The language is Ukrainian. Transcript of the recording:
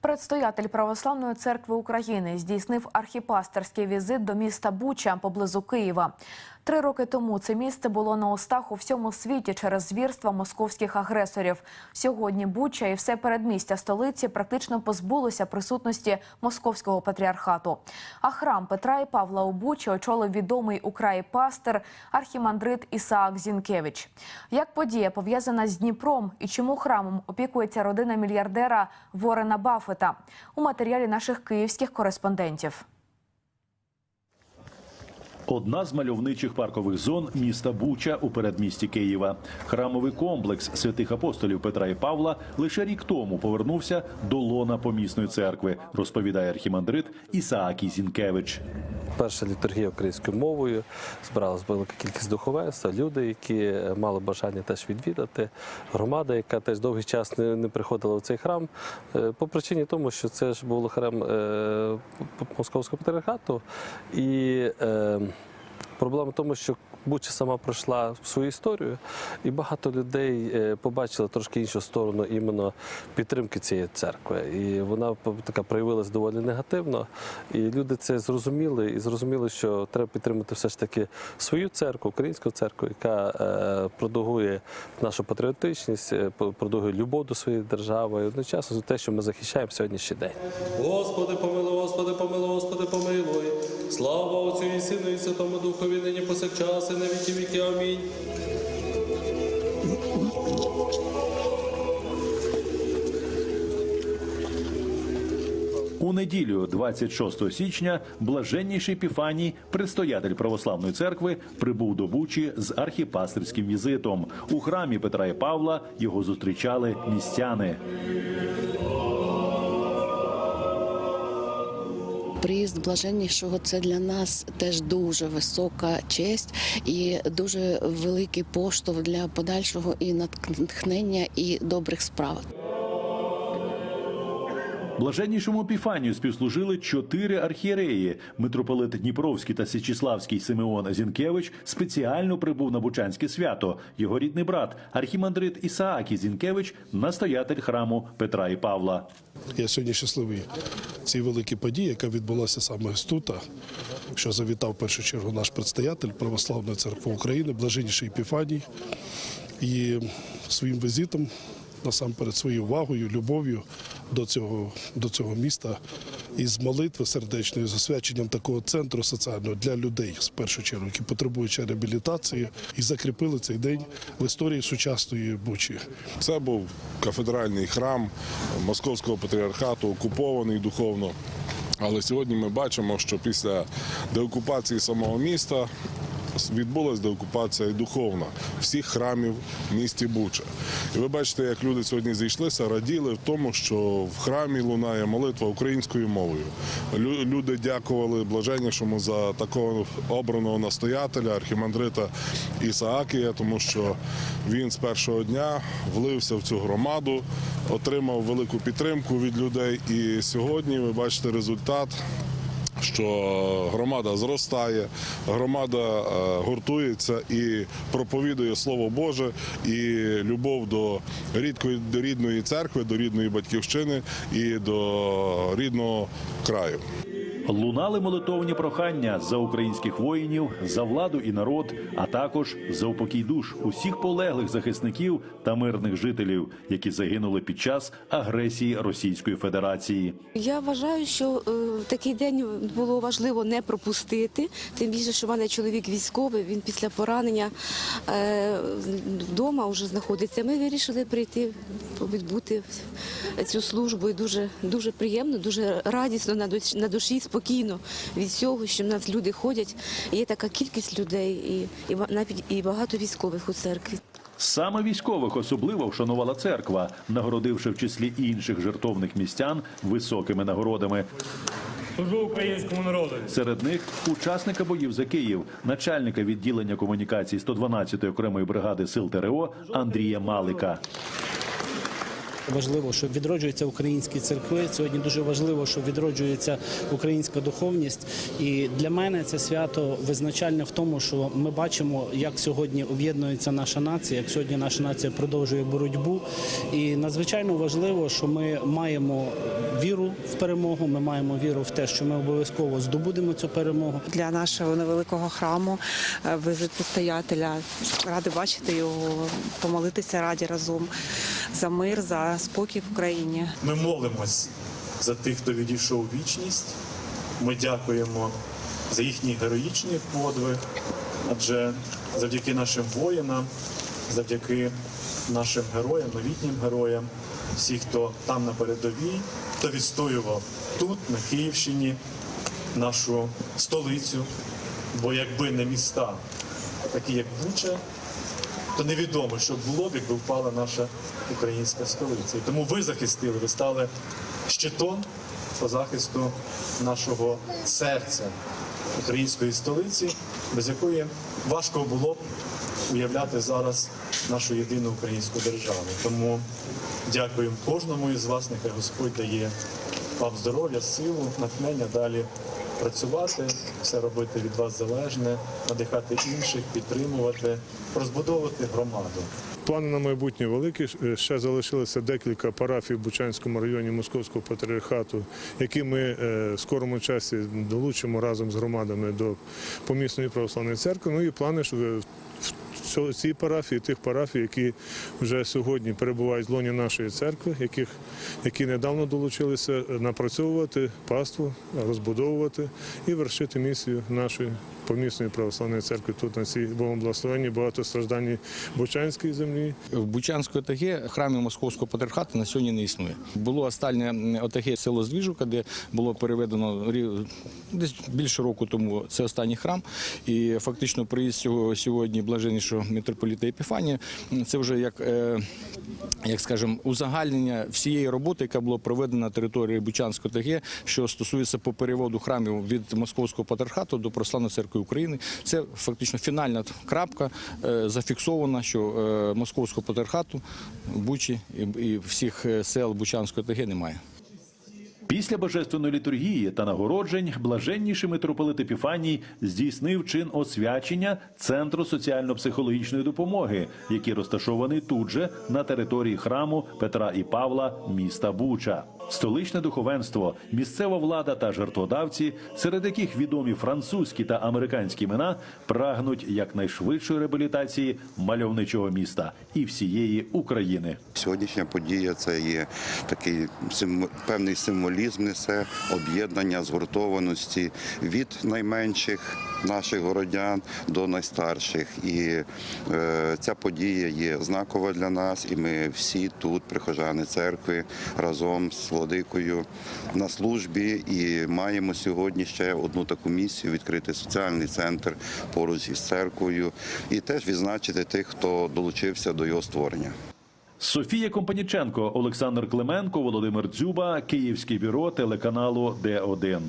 Предстоятель Православної церкви України здійснив архіпастерський візит до міста Буча поблизу Києва. Три роки тому це місце було на устах у всьому світі через звірства московських агресорів. Сьогодні Буча і все передмістя столиці практично позбулося присутності московського патріархату. А храм Петра і Павла у Бучі очолив відомий у краї пастир архімандрит Ісаак Зінкевич. Як подія пов'язана з Дніпром і чому храмом опікується родина мільярдера Ворена Баффета? у матеріалі наших київських кореспондентів. Одна з мальовничих паркових зон міста Буча у передмісті Києва. Храмовий комплекс святих апостолів Петра і Павла лише рік тому повернувся до лона помісної церкви, розповідає архімандрит Ісаакій Зінкевич. Перша літургія українською мовою збиралась велика кількість духовенства, люди, які мали бажання теж відвідати. Громада, яка теж довгий час не, приходила в цей храм, е, по причині тому, що це ж був храм е, московського патріархату. І е, проблема в тому, що Буча сама пройшла свою історію, і багато людей е, побачили трошки іншу сторону іменно підтримки цієї церкви. І вона така проявилась доволі негативно. І люди це зрозуміли і зрозуміли, що треба підтримати все ж таки свою церкву, українську церкву, яка е, продовгує нашу патріотичність, е, продовгує любов до своєї держави, і одночасно те, що ми захищаємо сьогоднішній день. Господи, помилуй, Господи, помилуй, Господи, помилуй. Слава Отцю і Сину і Святому Духові, нині повсякчас і на віки віки. Амінь. У неділю, 26 січня, блаженніший Піфаній, предстоятель православної церкви, прибув до Бучі з архіпастерським візитом. У храмі Петра і Павла його зустрічали містяни. Приїзд блаженнішого це для нас теж дуже висока честь і дуже великий поштовх для подальшого і натхнення і добрих справ. Блаженнішому Піфанію співслужили чотири архієреї. Митрополит Дніпровський та Січіславський Симеон Зінкевич спеціально прибув на Бучанське свято. Його рідний брат, архімандрит Ісаакій Зінкевич, настоятель храму Петра і Павла. Я сьогодні щасливий цій великій події, яка відбулася саме ось тут, що завітав в першу чергу наш предстоятель Православної церкви України, блаженніший Епіфаній. І своїм візитом, насамперед своєю увагою, любов'ю до цього, до цього міста і з молитви сердечною, з освяченням такого центру соціального для людей, в першу чергу, які потребують реабілітації, і закріпили цей день в історії сучасної Бучі. Це був кафедральний храм Московського патріархату, окупований духовно. Але сьогодні ми бачимо, що після деокупації самого міста відбулася деокупація духовна всіх храмів в місті Буча. І ви бачите, як люди сьогодні зійшлися, раділи в тому, що в храмі лунає молитва українською мовою. Лю- Люди дякували блаженнішому за такого обраного настоятеля, архімандрита Ісаакія, тому що він з першого дня влився в цю громаду, отримав велику підтримку від людей. І сьогодні ви бачите результат що громада зростає, громада е, гуртується і проповідує Слово Боже і любов до рідкої до рідної церкви, до рідної батьківщини і до рідного краю. Лунали молитовні прохання за українських воїнів, за владу і народ, а також за упокій душ усіх полеглих захисників та мирних жителів, які загинули під час агресії Російської Федерації. Я вважаю, що е, такий день було важливо не пропустити. Тим більше, що в мене чоловік військовий, він після поранення е, вдома вже знаходиться. Ми вирішили прийти, відбути цю службу. І дуже, дуже приємно, дуже радісно на душі, на душі, спокійно від цього, що в нас люди ходять. Є така кількість людей, і, і навіть і багато військових у церкві. Саме військових особливо вшанувала церква, нагородивши в числі інших жертовних містян високими нагородами. Служу українському народу. Серед них учасника боїв за Київ, начальника відділення комунікацій 112-ї окремої бригади сил ТРО Андрія Малика. Важливо, що відроджуються українські церкви. Сьогодні дуже важливо, що відроджується українська духовність. І для мене це свято визначальне в тому, що ми бачимо, як сьогодні об'єднується наша нація, як сьогодні наша нація продовжує боротьбу. І надзвичайно важливо, що ми маємо віру в перемогу. Ми маємо віру в те, що ми обов'язково здобудемо цю перемогу. для нашого невеликого храму е, візит. Ради бачити його, помолитися раді разом за мир, за спокій в Україні. Ми молимось за тих, хто відійшов вічність. Ми дякуємо за їхній героїчний подвиг, адже завдяки нашим воїнам, завдяки нашим героям, новітнім героям, всі, хто там на передовій, хто відстоював тут, на Київщині, нашу столицю. Бо якби не міста, такі як Буча, то невідомо, що було б, якби впала наша українська столиця. І тому ви захистили, ви стали щитом по захисту нашого серця, української столиці, без якої важко було б уявляти зараз нашу єдину українську державу. Тому дякуємо кожному із вас, нехай Господь дає вам здоров'я, силу, натхнення далі працювати, все робити від вас залежне, надихати інших, підтримувати, розбудовувати громаду. Плани на майбутнє великі. Е, Ще залишилося декілька парафій в Бучанському районі Московського патріархату, які ми е, в скорому часі долучимо разом з громадами до помісної православної церкви. Ну і плани що в цій парафії, тих парафій, які вже сьогодні перебувають в лоні нашої церкви, яких, які недавно долучилися напрацьовувати паству, розбудовувати і вершити місію нашої помісної православної церкви тут на цій богобласловенній багатостражданній Бучанській землі. В Бучанській ОТГ храмі Московського патріархату на сьогодні не існує. Було останнє ОТГ село Здвіжука, де було переведено десь більше року тому. Це останній храм. І фактично приїзд цього сьогодні блаженнішого митрополіта Епіфанія. Це вже як, е, як скажемо, узагальнення всієї роботи, яка була проведена на території Бучанської ОТГ, що стосується по переводу храмів від Московського патріархату до Православної церкви України. Це фактично фінальна крапка, е, зафіксована, що е, Московського патріархату, Бучі і, всіх е, сел Бучанської ОТГ немає. Після божественної літургії та нагороджень блаженніший митрополит Епіфаній здійснив чин освячення Центру соціально-психологічної допомоги, який розташований тут же на території храму Петра і Павла міста Буча. Столичне духовенство, місцева влада та жертводавці, серед яких відомі французькі та американські імена, прагнуть якнайшвидшої реабілітації мальовничого міста і всієї України. Сьогоднішня подія це є такий певний символізм несе об'єднання, згуртованості від найменших наших городян до найстарших. І е, ця подія є знакова для нас, і ми всі тут, прихожани церкви, разом з владикою на службі. І маємо сьогодні ще одну таку місію відкрити соціальний центр поруч із церквою, і теж відзначити тих, хто долучився до його створення. Софія Компаніченко, Олександр Клименко, Володимир Дзюба, Київське бюро телеканалу Д1.